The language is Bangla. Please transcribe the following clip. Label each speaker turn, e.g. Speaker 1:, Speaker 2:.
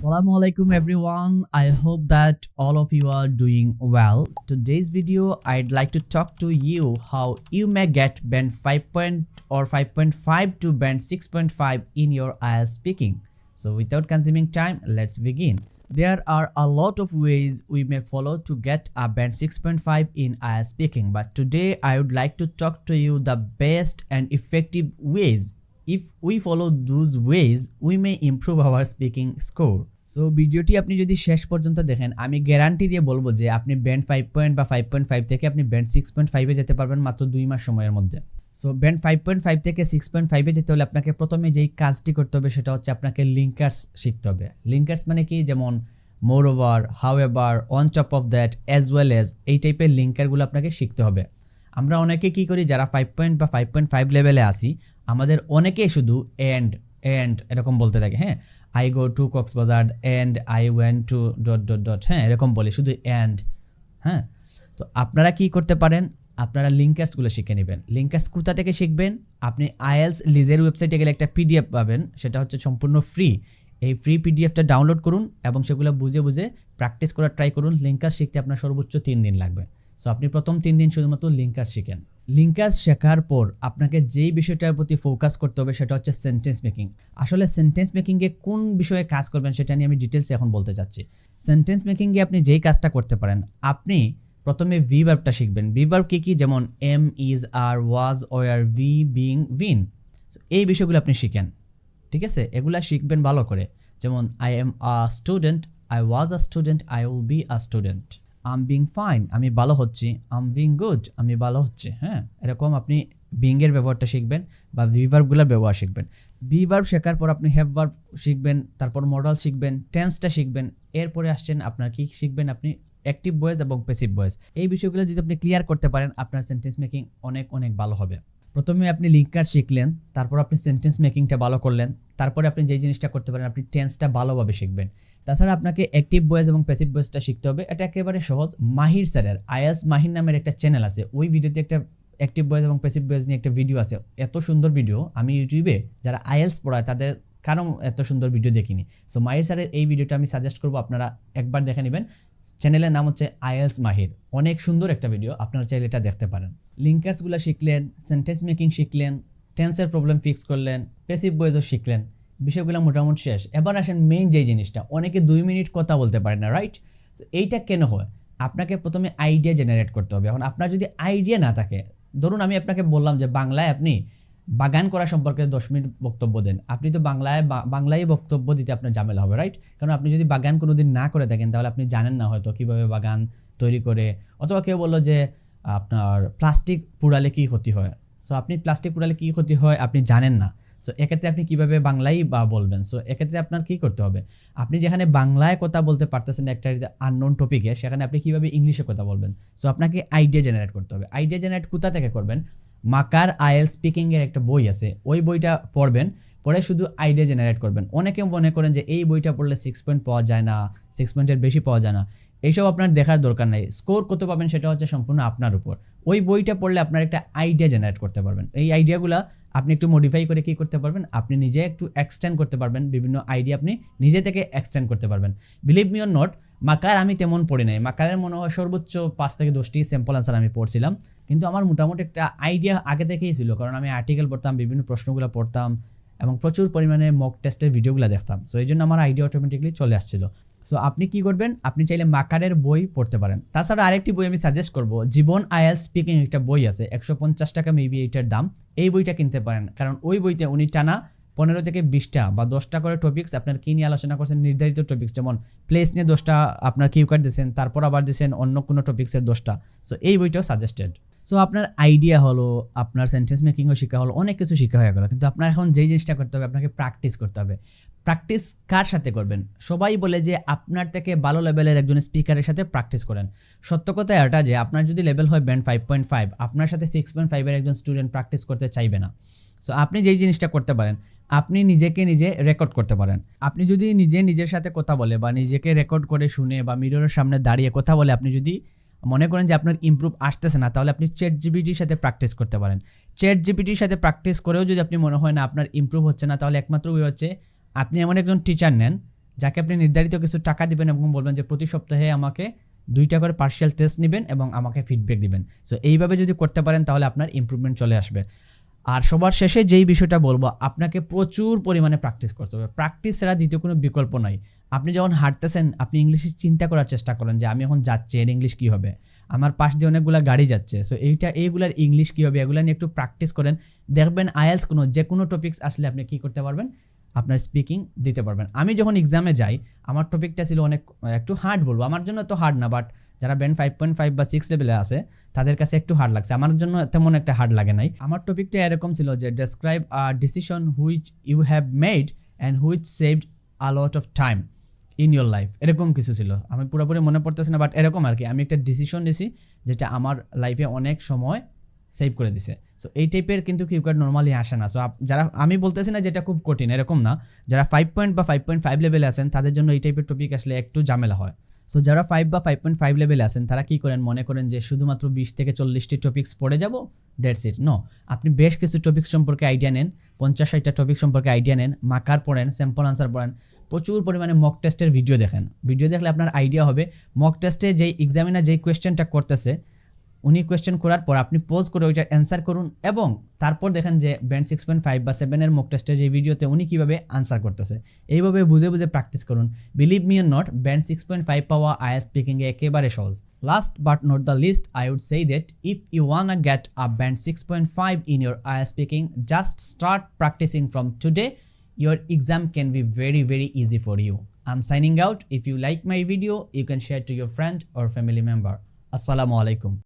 Speaker 1: Assalamu alaikum everyone. I hope that all of you are doing well. Today's video I'd like to talk to you how you may get band 5 point or 5.5 to band 6.5 in your IELTS speaking. So without consuming time, let's begin. There are a lot of ways we may follow to get a band 6.5 in IELTS speaking, but today I would like to talk to you the best and effective ways if we follow those ways we may improve our speaking score so ভিডিওটি আপনি যদি শেষ পর্যন্ত দেখেন, আমি গ্যারান্টি দিয়ে বলব যে আপনি ব্যান্ড ফাইভ পয়েন্ট বা ফাইভ পয়েন্ট ফাইভ থেকে আপনি ব্যান্ড সিক্স পয়েন্ট ফাইভে যেতে পারবেন মাত্র দুই মাস সময়ের মধ্যে। So band five point five থেকে সিক্স পয়েন্ট ফাইভে যেতে হলে আপনাকে প্রথমে যেই কাজটি করতে হবে সেটা হচ্ছে আপনাকে লিঙ্কার্স শিখতে হবে। লিঙ্কার্স মানে কি? যেমন moreover however on top of that as well as এই টাইপের লিঙ্কারগুলো আপনাকে শিখতে হবে। আমরা অনেকে কি করি? যারা ফাইভ পয়েন্ট বা ফাইভ পয়েন্ট ফাইভ লেভেলে আসি আমাদের অনেকেই শুধু এন্ড এন্ড এরকম বলতে থাকে হ্যাঁ? I go to Cox's Bazar and I went to dot dot dot হ্যাঁ? এরকম বলে, শুধু এন্ড হ্যাঁ? তো আপনারা কি করতে পারেন? আপনারা লিঙ্কার্সগুলো শিখে নেবেন। লিঙ্কার্স কোথা থেকে শিখবেন? আপনি আইএলস লিজের ওয়েবসাইটে গেলে একটা পিডিএফ পাবেন, সেটা হচ্ছে সম্পূর্ণ ফ্রি এই ফ্রি পিডিএফটা ডাউনলোড করুন এবং সেগুলো বুঝে বুঝে প্র্যাকটিস করার ট্রাই করুন। লিঙ্কার্স শিখতে আপনার সর্বোচ্চ তিন দিন লাগবে। সো আপনি প্রথম তিন দিন শুধুমাত্র লিঙ্কার্স শিখেন। লিঙ্কার্স শেখার পর আপনাকে যেই বিষয়টার প্রতি ফোকাস করতে হবে সেটা হচ্ছে সেন্টেন্স মেকিং আসলে সেন্টেন্স মেকিংয়ে কোন বিষয়ে কাজ করবেন সেটা নিয়ে আমি ডিটেলসে এখন বলতে চাচ্ছি। সেন্টেন্স মেকিংয়ে আপনি যেই কাজটা করতে পারেন, আপনি প্রথমে ভি ভার্বটা শিখবেন। ভি ভার্ব কী কী? যেমন am is are was were be being been এই বিষয়গুলো আপনি শিখেন। ঠিক আছে? এগুলা শিখবেন ভালো করে। যেমন I am a student I was a student I will be a student am being fine আমি ভালো হচ্ছি আম বিং গুড আমি ভালো হচ্ছি হ্যাঁ? এরকম আপনি বিংয়ের ব্যবহারটা শিখবেন বা ভিভার্বগুলোর ব্যবহার শিখবেন। ভিভার্ব শেখার পর আপনি হ্যাভ ভার্ব শিখবেন, তারপর মডেল শিখবেন টেন্সটা শিখবেন, এরপরে আসছেন আপনার কি শিখবেন আপনি? অ্যাক্টিভ বয়েজ এবং প্যাসিভ বয়েজ এই বিষয়গুলো যদি আপনি ক্লিয়ার করতে পারেন, আপনার সেন্টেন্স মেকিং অনেক অনেক ভালো হবে। প্রথমে আপনি লিঙ্কার শিখলেন, তারপর আপনি সেন্টেন্স মেকিংটা ভালো করলেন, তারপরে আপনি যেই জিনিসটা করতে পারেন, আপনি টেন্সটা ভালোভাবে শিখবেন। তাছাড়া আপনাকে অ্যাক্টিভ বয়েজ এবং প্যাসিভ বয়েজটা শিখতে হবে, এটা একেবারে সহজ। মাহির স্যারের, আয়াস মাহির নামের একটা চ্যানেল আছে, ওই ভিডিওতে একটা অ্যাক্টিভ বয়েজ এবং প্যাসিভ বয়েজ নিয়ে একটা ভিডিও আছে, এত সুন্দর ভিডিও আমি ইউটিউবে যারা আইএলস পড়ায় তাদের কারণ এত সুন্দর ভিডিও দেখিনি। সো মাহির স্যারের এই ভিডিওটা আমি সাজেস্ট করব, আপনারা একবার দেখে নেবেন। চ্যানেলের নাম হচ্ছে আইএলস মাহির। অনেক সুন্দর একটা ভিডিও আপনারা চাইলে এটা দেখতে পারেন। লিঙ্কার্সগুলো শিখলেন সেন্টেন্স মেকিং শিখলেন টেন্সের প্রবলেম ফিক্স করলেন পেসিভ বয়েজও শিখলেন। বিষয়গুলো মোটামুটি শেষ। এবার আসেন মেইন যেই জিনিসটা, অনেকে দুই মিনিট কথা বলতে পারে না রাইট সো এইটা কেন হয়? আপনাকে প্রথমে আইডিয়া জেনারেট করতে হবে। এখন আপনার যদি আইডিয়া না থাকে, ধরুন আমি আপনাকে বললাম যে, বাংলায় আপনি বাগান করা সম্পর্কে দশ মিনিট বক্তব্য দেন। আপনি তো বাংলায় বাংলায় বক্তব্য দিতে আপনার ঝামেলা হবে রাইট কারণ আপনি যদি বাগান কোনো দিন না করে থাকেন, তাহলে আপনি জানেন না হয়তো কীভাবে বাগান তৈরি করে। অথবা কেউ বলল যে, আপনার প্লাস্টিক পুড়ালে কী ক্ষতি হয়? সো আপনি প্লাস্টিক পুড়ালে কী ক্ষতি হয় আপনি জানেন না। সো এক্ষেত্রে আপনি কীভাবে বাংলাই বা বলবেন? সো এক্ষেত্রে আপনার কী করতে হবে? আপনি যেখানে বাংলায় কথা বলতে পারতেছেন একটা আননোন টপিকে সেখানে আপনি কীভাবে ইংলিশে কথা বলবেন? সো আপনাকে আইডিয়া জেনারেট করতে হবে। আইডিয়া জেনারেট কোথা থেকে করবেন? মাকার আইএল স্পিকিংয়ের একটা বই আছে। ওই বইটা পড়বেন পরে শুধু আইডিয়া জেনারেট করবেন। অনেকে মনে করেন যে এই বইটা পড়লে সিক্স পয়েন্ট পাওয়া যায় না সিক্স পয়েন্টের বেশি পাওয়া যায় না। এইসব আপনার দেখার দরকার নাই। স্কোর কত পাবেন সেটা হচ্ছে সম্পূর্ণ আপনার উপর। ওই বইটা পড়লে আপনার একটা আইডিয়া জেনারেট করতে পারবেন। এই আইডিয়াগুলো আপনি একটু মডিফাই করে কী করতে পারবেন? আপনি নিজে একটু এক্সটেন্ড করতে পারবেন। বিভিন্ন আইডিয়া আপনি নিজে থেকে এক্সটেন্ড করতে পারবেন। বিলিভ মি অর নট মাকার আমি তেমন পড়ি নাই। মাকারের মনে হয় সর্বোচ্চ পাঁচ থেকে দশটি স্যাম্পল আনসার আমি পড়ছিলাম। কিন্তু আমার মোটামুটি একটা আইডিয়া আগে থেকেই ছিল। কারণ আমি আর্টিকেল পড়তাম, বিভিন্ন প্রশ্নগুলো পড়তাম এবং প্রচুর পরিমাণে মক টেস্টের ভিডিওগুলো দেখতাম। সো এই জন্য আমার আইডিয়া অটোমেটিকলি চলে আসছিল। সো আপনি কি করবেন? আপনি চাইলে মাকারের বই পড়তে পারেন। তাছাড়া আরেকটি বই আমি সাজেস্ট করব। জীবন আয়াল স্পিকিং একটা বই আছে, একশো পঞ্চাশ টাকা মেবি এইটার দাম। এই বইটা কিনতে পারেন। কারণ ওই বইতে উনি টানা পনেরো থেকে বিশটা বা দশটা করে টপিক্স আপনার কী নিয়ে আলোচনা করছেন, নির্ধারিত টপিক্স যেমন প্লেস নিয়ে দশটা, আপনার কিউ কার্ড দিয়েছেন তারপর আবার দিয়েছেন অন্য কোনো টপিক্সের দশটা। সো এই বইটাও সাজেস্টেড সো আপনার আইডিয়া হলো, আপনার সেন্টেন্স মেকিংও শেখা হলো, অনেক কিছু শেখা হয়ে গেলো। কিন্তু আপনার এখন যেই জিনিসটা করতে হবে, আপনাকে প্র্যাকটিস করতে হবে। প্র্যাকটিস কার সাথে করবেন? সবাই বলে যে আপনার থেকে ভালো লেভেলের একজন স্পিকারের সাথে প্র্যাকটিস করেন। সত্য কথা এটা যে, আপনার যদি লেভেল হয় ব্যান্ড ফাইভ পয়েন্ট ফাইভ আপনার সাথে সিক্স পয়েন্ট ফাইভের একজন স্টুডেন্ট প্র্যাকটিস করতে চাইবে না। সো আপনি যেই জিনিসটা করতে পারেন আপনি নিজেকে নিজে রেকর্ড করতে পারেন। আপনি যদি নিজে নিজের সাথে কথা বলে বা নিজেকে রেকর্ড করে শুনে বা মিররের সামনে দাঁড়িয়ে কথা বলে আপনি যদি মনে করেন যে আপনার ইম্প্রুভ আসতেছে না, তাহলে আপনি চেট জিবিটির সাথে প্র্যাকটিস করতে পারেন। চেট জিবিটির সাথে প্র্যাকটিস করেও যদি আপনি মনে হয় না আপনার ইম্প্রুভ হচ্ছে না, তাহলে একমাত্র ওই হচ্ছে আপনি এমন একজন টিচার নেন, যাকে আপনি নির্ধারিত কিছু টাকা দিবেন এবং বলবেন যে প্রতি সপ্তাহে আমাকে দুইটা করে পার্শিয়াল টেস্ট নেবেন এবং আমাকে ফিডব্যাক দিবেন। সো এইভাবে যদি করতে পারেন, তাহলে আপনার ইম্প্রুভমেন্ট চলে আসবে। আর সবার শেষে যেই বিষয়টা বলব, আপনাকে প্রচুর পরিমাণে প্র্যাকটিস করতে হবে। প্র্যাকটিস ছাড়া দ্বিতীয় কোনো বিকল্প নাই আপনি যখন হাঁটতেছেন, আপনি ইংলিশে চিন্তা করার চেষ্টা করেন যে, আমি এখন যাচ্ছি, এর ইংলিশ কী হবে? আমার পাশ দিয়ে অনেকগুলো গাড়ি যাচ্ছে। সো এইটা, এইগুলার ইংলিশ কী হবে, এগুলো নিয়ে একটু প্র্যাকটিস করেন। দেখবেন আয়েলস কোনো, যে কোনো টপিক্স আসলে আপনি কী করতে পারবেন? আপনার স্পিকিং দিতে পারবেন। আমি যখন এক্সামে যাই, আমার টপিকটা ছিল অনেক, একটু হার্ড বলব। আমার জন্য তো হার্ড না বাট যারা ব্যান্ড ফাইভ পয়েন্ট ফাইভ বা সিক্স লেভেলে আছে, তাদের কাছে একটু হার্ড লাগছে। আমার জন্য তেমন একটা হার্ড লাগে নাই। আমার টপিকটা এরকম ছিল যে describe a decision which you have made and which saved a lot of time in your life এরকম কিছু ছিল। আমি পুরোপুরি মনে পড়তেছে না বাট এরকম আর কি। আমি একটা ডিসিশন নিয়েছি যেটা আমার লাইফে অনেক সময় সেভ করে দিছে। সো এই টাইপের কিন্তু কিউ কার্ড নর্মালি আসে না। সো যারা আমি বলতেছি না যেটা খুব কঠিন, এরকম না। যারা ফাইভ পয়েন্ট বা ফাইভ পয়েন্ট ফাইভ লেভেলে আছেন, তাদের জন্য এই টাইপের টপিক আসলে একটু ঝামেলা হয়। সো যারা ফাইভ বা ফাইভ পয়েন্ট ফাইভ লেভেলে আসেন তারা কী করেন? মনে করেন যে শুধুমাত্র বিশ থেকে চল্লিশটি টপিক্স পড়ে যাব দ্যাটস ইট নো আপনি বেশ কিছু টপিক সম্পর্কে আইডিয়া নেন, পঞ্চাশ ষাটটা টপিক সম্পর্কে আইডিয়া নেন মাকার পড়েন স্যাম্পল আনসার পড়েন, প্রচুর পরিমাণে মক টেস্টের ভিডিও দেখেন। ভিডিও দেখলে আপনার আইডিয়া হবে মক টেস্টে যেই এক্সামিনার যেই কোয়েশ্চেনটা করতেছে উনি কোয়েশ্চেন করার পর আপনি পোজ করে ওইটা অ্যান্সার করুন এবং তারপর দেখেন যে ব্যান্ড সিক্স পয়েন্ট ফাইভ বা সেভেনের মক টেস্টের যে ভিডিওতে উনি কীভাবে আনসার করতেছে। এইভাবে বুঝে বুঝে প্র্যাকটিস করুন। Believe me not band six point five পাওয়া আয়ার স্পিকিংয়ে একেবারে সহজ। Last but not the least I would say that if you want a get a band six point five in your Iyer speaking just start practicing from today your exam can be very very easy for you. I'm signing out. If you like my video, you can share to your friend or family member. Assalamu alaikum